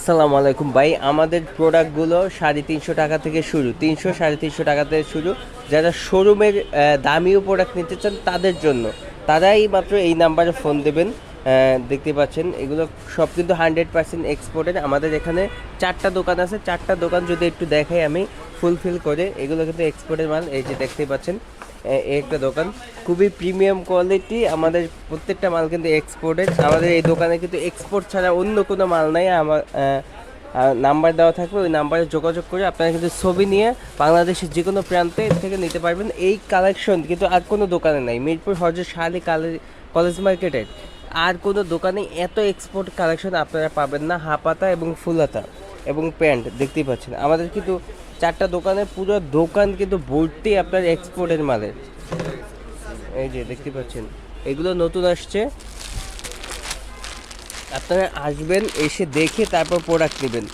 আসসালামু আলাইকুম ভাই। আমাদের প্রোডাক্টগুলো সাড়ে তিনশো টাকা থেকে শুরু। তিনশো, সাড়ে তিনশো টাকা থেকে শুরু। যারা শোরুমের দামিও প্রোডাক্ট নিতে চান তাদের জন্য। তারাই মাত্র এই নাম্বারে ফোন দেবেন। দেখতে পাচ্ছেন। এগুলো সব কিন্তু হান্ড্রেড পার্সেন্ট এক্সপোর্টেড আমাদের এখানে চারটা দোকান আছে। চারটা দোকান যদি একটু দেখাই আমি ফুলফিল করে, এগুলো কিন্তু এক্সপোর্টের মাল। এই যে দেখতে পাচ্ছেন এই একটা দোকান। খুবই প্রিমিয়াম কোয়ালিটি আমাদের প্রত্যেকটা মাল কিন্তু এক্সপোর্টেড আমাদের এই দোকানে কিন্তু এক্সপোর্ট ছাড়া অন্য কোনো মাল নাই। আমার নাম্বার দেওয়া থাকবে। ওই নাম্বারে যোগাযোগ করে আপনারা কিন্তু ছবি নিয়ে বাংলাদেশের যে কোনো প্রান্তে থেকে নিতে পারবেন। এই কালেকশন কিন্তু আর কোনো দোকানে নাই। মিরপুর হজরত শাহালি কলেজ মার্কেটের আর কোনো দোকানে এত এক্সপোর্ট কালেকশন আপনারা পাবেন না। হাপাতা এবং ফুলাতা এবং প্যান্ট, দেখতেই পাচ্ছেন। আমাদের কিন্তু চারটা দোকানে পুরো দোকান কিন্তু ভর্তি আপনার এক্সপোর্টের মালের এই যে দেখতে পাচ্ছেন, এগুলো নতুন আসছে। আপনারা আসবেন, এসে দেখে তারপর প্রোডাক্ট নেবেন।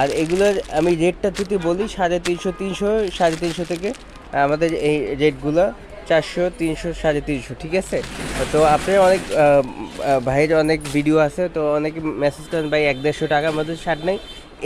আর এগুলোর আমি রেটটা যদি বলি, সাড়ে তিনশো তিনশো, সাড়ে তিনশো থেকে আমাদের এই রেটগুলো চারশো, তিনশো, সাড়ে তিনশো, ঠিক আছে? তো আপনার অনেক ভাইয়ের অনেক ভিডিও আছে, তো অনেকে মেসেজ করেন, ভাই এক দেড়শো টাকার মধ্যে শার্ট নেই।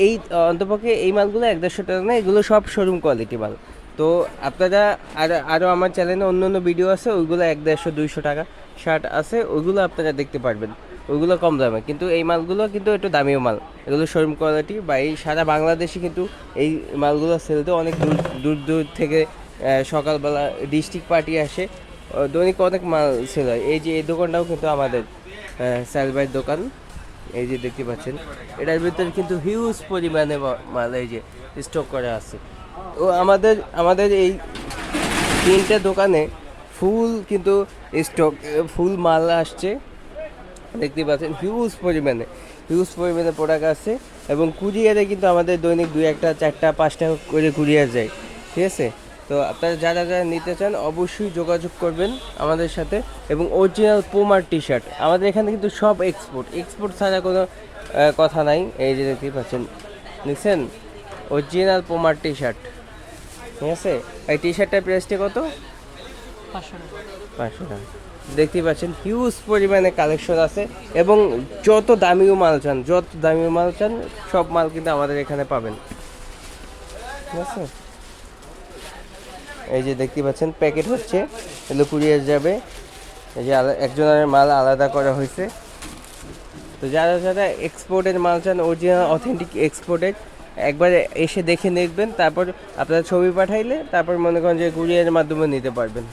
এই অন্তপক্ষে এই মালগুলো এক দেড়শো টাকা না এগুলো সব শোরুম কোয়ালিটি মাল। তো আপনারা আর আরও আমার চ্যানেলে অন্য অন্য ভিডিও আছে, ওইগুলো এক দেড়শো দুইশো টাকা শার্ট আছে, ওইগুলো আপনারা দেখতে পারবেন। ওইগুলো কম দামে, কিন্তু এই মালগুলো কিন্তু একটু দামিও মাল। এগুলো শোরুম কোয়ালিটি বা এই সারা বাংলাদেশে কিন্তু এই মালগুলো সেলতে অনেক দূর দূর দূর থেকে সকালবেলা ডিস্ট্রিক্ট পার্টি আসে। দৈনিক অনেক মাল সেল হয়। এই যে, এই দোকানটাও কিন্তু আমাদের। স্যালবাইয়ের দোকান। এই যে দেখতে পাচ্ছেন। এটার ভিতরে কিন্তু হিউজ পরিমাণে মাল এই যে স্টক করা আছে। ও আমাদের আমাদের এই তিনটে দোকানে ফুল কিন্তু স্টক ফুল মাল আসছে। দেখতে পাচ্ছেন হিউজ পরিমাণে হিউজ পরিমাণে প্রোডাক্ট আছে এবং কুরিয়ারে কিন্তু আমাদের দৈনিক দুই একটা, চারটা, পাঁচটা করে কুরিয়ার যায়। ঠিক আছে? তো আপনারা যারা যারা নিতে চান অবশ্যই যোগাযোগ করবেন আমাদের সাথে এবং অরিজিনাল পোমার টি শার্ট আমাদের এখানে কিন্তু সব এক্সপোর্ট এক্সপোর্ট ছাড়া কোনো কথা নাই। এই যে দেখতেই পাচ্ছেন। দেখছেন? অরিজিনাল পোমার টি শার্ট ঠিক আছে? এই টি শার্টটার প্রাইসটা কত? পাঁচশো টাকা। দেখতেই পাচ্ছেন হিউজ পরিমাণে কালেকশন আছে এবং যত দামিও মাল চান যত দামিও মাল চান সব মাল কিন্তু আমাদের এখানে পাবেন। ঠিক আছে? এই যে দেখতে পাচ্ছেন, প্যাকেট হচ্ছে, এগুলো কুরিয়ার যাবে। এই যে একজনের মাল আলাদা করা হয়েছে। তো যারা যারা এক্সপোর্টের মাল চান অরিজিনাল অথেন্টিক এক্সপোর্টেড একবার এসে দেখে দেখবেন, তারপর আপনারা ছবি পাঠাইলে, তারপর মনে করেন যে কুরিয়ারের মাধ্যমে নিতে পারবেন।